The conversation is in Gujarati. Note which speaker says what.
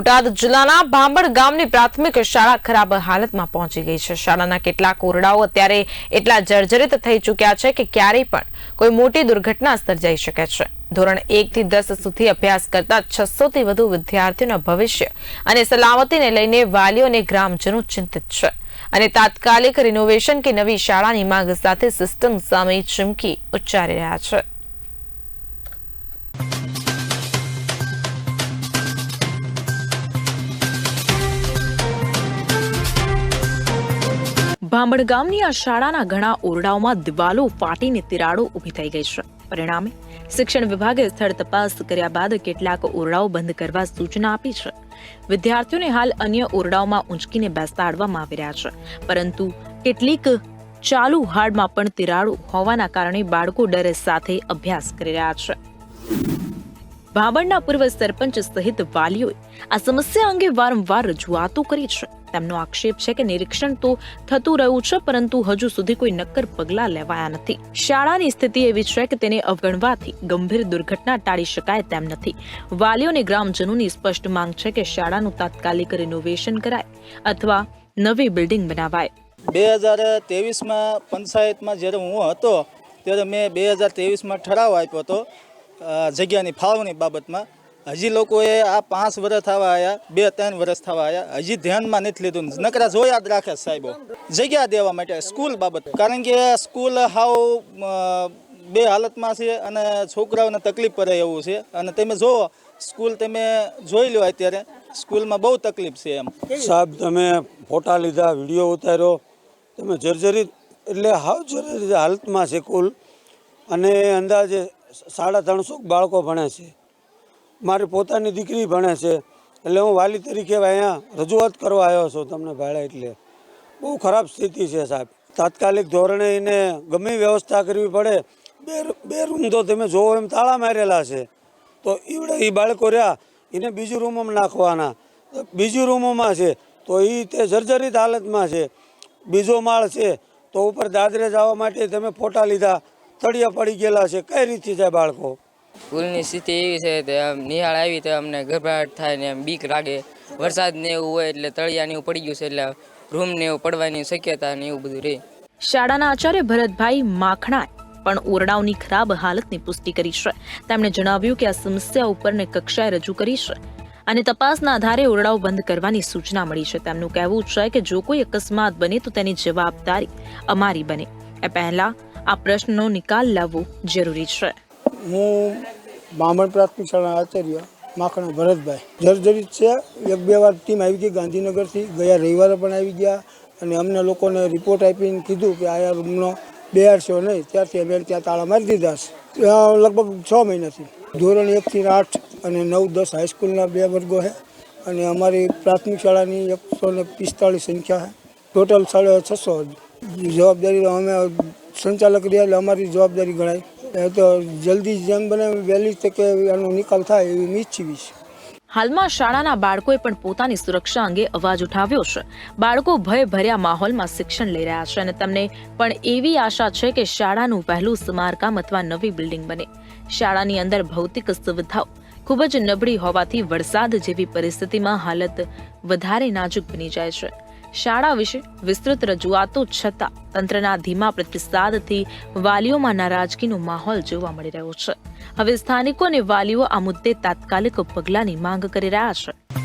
Speaker 1: બોટાદ જિલ્લાના ભાંબડ ગામની પ્રાથમિક શાળા ખરાબ હાલતમાં પહોંચી ગઈ છે. શાળાના કેટલાક ઓરડાઓ અત્યારે એટલા જર્જરિત થઈ ચૂક્યા છે કે ક્યારેય પણ કોઈ મોટી દુર્ઘટના સર્જાઈ શકે છે. ધોરણ એક થી દસ સુધી અભ્યાસ કરતા છસો થી વધુ વિદ્યાર્થીઓના ભવિષ્ય અને સલામતીને લઈને વાલીઓ અને ગ્રામજનો ચિંતિત છે. અને તાત્કાલિક રિનોવેશન કે નવી શાળાની માંગ સાથે સિસ્ટમ સામે ચીમકી ઉચ્ચારી રહ્યા છે. ભાંબડ ગામની આ શાળાના ઘણા ઓરડાઓમાં દિવાલો ફાટીને તિરાડો ઊભી થઈ ગઈ છે. પરિણામે શિક્ષણ વિભાગે સ્થળ તપાસ કર્યા બાદ કેટલાક ઓરડાઓ બંધ કરવા સૂચના આપી છે. વિદ્યાર્થીઓને હાલ અન્ય ઓરડાઓમાં ઊંચકીને બેસાડવામાં આવી રહ્યા છે. પરંતુ કેટલીક ચાલુ હાર્ડમાં પણ તિરાડો હોવાના કારણે બાળકો ડર સાથે અભ્યાસ કરી રહ્યા છે. ભાબડના પૂર્વ સરપંચ સહિત વાલીઓએ આ સમસ્યા અંગે વારંવાર રજૂઆતો કરી છે. તેમનો આક્ષેપ છે કે નિરીક્ષણ તો થતું રહ્યું છે, પરંતુ હજુ સુધી કોઈ નક્કર પગલાં લેવાયા નથી. શાળાની સ્થિતિ એવી છે કે તેને અવગણવાથી ગંભીર દુર્ઘટના ટાળી શકાય તેમ નથી. વાલીઓને ગ્રામજનોની સ્પષ્ટ માંગ છે કે શાળાનું તાત્કાલિક રિનોવેશન કરાય અથવા નવી બિલ્ડિંગ બનાવાય.
Speaker 2: બે હજાર ત્રેવીસમાં પંચાયતમાં જ્યારે હું હતો, ત્યારે મેં બે હજાર ત્રેવીસમાં ઠરાવ આપ્યો હતો જગ્યાની ફાળવણી બાબતમાં હજી લોકોએ આ પાંચ વર્ષ થવા આવ્યા બે ત્રણ વર્ષ થવા આવ્યા હજી ધ્યાનમાં નથી લીધું. નકરા જો યાદ રાખે સાહેબો, જગ્યા દેવા માટે સ્કૂલ બાબત. કારણ કે સ્કૂલ હાવ બે હાલતમાં છે અને છોકરાઓને તકલીફ પડે એવું છે. અને તમે જુઓ સ્કૂલ તમે જોઈ લો અત્યારે, સ્કૂલમાં બહુ તકલીફ છે એમ.
Speaker 3: સાહેબ, તમે ફોટા લીધા, વીડિયો ઉતાર્યો. તમે જર્જરિત એટલે હાવ જર્જરિત હાલતમાં છે કુલ. અને અંદાજે સાડા ત્રણસો બાળકો ભણે છે. મારી પોતાની દીકરી ભણે છે. એટલે હું વાલી તરીકે અહીંયા રજૂઆત કરવા આવ્યો છું તમને ભાડા એટલે. બહુ ખરાબ સ્થિતિ છે સાહેબ. તાત્કાલિક ધોરણે એને ગમે વ્યવસ્થા કરવી પડે. બે બે રૂમ તો તમે જોવો એમ તાળા મારેલા છે. તો ઈવડે એ બાળકો રહ્યા, એને બીજી રૂમમાં નાખવાના. બીજી રૂમોમાં છે, તો એ તે જર્જરિત હાલતમાં છે. બીજો માળ છે, તો ઉપર દાદરે જવા માટે તમે ફોટા લીધા. તળિયા પડી ગયેલા છે. કઈ રીતે જાય બાળકો?
Speaker 4: સ્કૂલની સ્થિતિ એવી છે કે આમ નિહાળ આવી તો અમને ગભરાટ થાય ને એમ બીક લાગે. વરસાદ ને એવું હોય એટલે તળિયા ને એવું પડી ગયું છે એટલે રૂમ ને એવું પડવાની શક્યતા ને એવું બધું રહે
Speaker 1: શાળાના આચાર્ય ભરતભાઈ માખણાએ પણ ઓરડાઓની ખરાબ હાલતની પુષ્ટિ કરી છે. તેમણે જણાવ્યું કે આ સમસ્યા ઉપરને કક્ષાએ રજૂ કરી છે અને તપાસના આધારે ઓરડાઓ બંધ કરવાની સૂચના મળી છે. તેમનું કહેવું છે કે જો કોઈ અકસ્માત બને તો તેની જવાબદારી અમારી બને. એ પહેલા આ પ્રશ્નનો નિકાલ લાવવો જરૂરી છે.
Speaker 5: હું બામણ પ્રાથમિક શાળાના આચાર્ય માખણા ભરતભાઈ. જર્જરિત છે. એક બે વાર ટીમ આવી ગઈ ગાંધીનગરથી. ગયા રવિવારે પણ આવી ગયા અને અમને લોકોને રિપોર્ટ આપીને કીધું કે આ રૂમનો બેહાડશો નહીં. ત્યારથી અમે ત્યાં તાળા મારી દીધા છે. લગભગ છ મહિનાથી. ધોરણ એકથી આઠ અને નવ દસ હાઈસ્કૂલના બે વર્ગો છે. અને અમારી પ્રાથમિક શાળાની એકસો ને પિસ્તાળીસ સંખ્યા છે. ટોટલ સાડા છસો જવાબદારી અમે સંચાલક રહ્યા એટલે અમારી જવાબદારી ગણાય. તો જલ્દી જેમ બને વહેલી તકે આનો નિકાલ થાય એવી ઈચ્છીવી છે
Speaker 1: હાલમાં શાળાના બાળકોએ પણ પોતાની સુરક્ષા અંગે અવાજ ઉઠાવ્યો છે. બાળકો ભય ભર્યા માહોલમાં શિક્ષણ લઈ રહ્યા છે અને તમને પણ એવી આશા છે કે શાળાનું પહેલું સ્મારકામ અથવા નવી બિલ્ડિંગ બને. શાળાની અંદર ભૌતિક સુવિધાઓ ખૂબ જ નબળી હોવાથી વરસાદ જેવી પરિસ્થિતિમાં હાલત વધારે નાજુક બની જાય છે. શાળા વિશે વિસ્તૃત રજૂઆતો છતાં તંત્રના ધીમા પ્રતિસાદથી વાલીઓમાં નારાજગીનો માહોલ જોવા મળી રહ્યો છે. હવે સ્થાનિકો અને વાલીઓ આ મુદ્દે તાત્કાલિક પગલાંની માંગ કરી રહ્યા છે.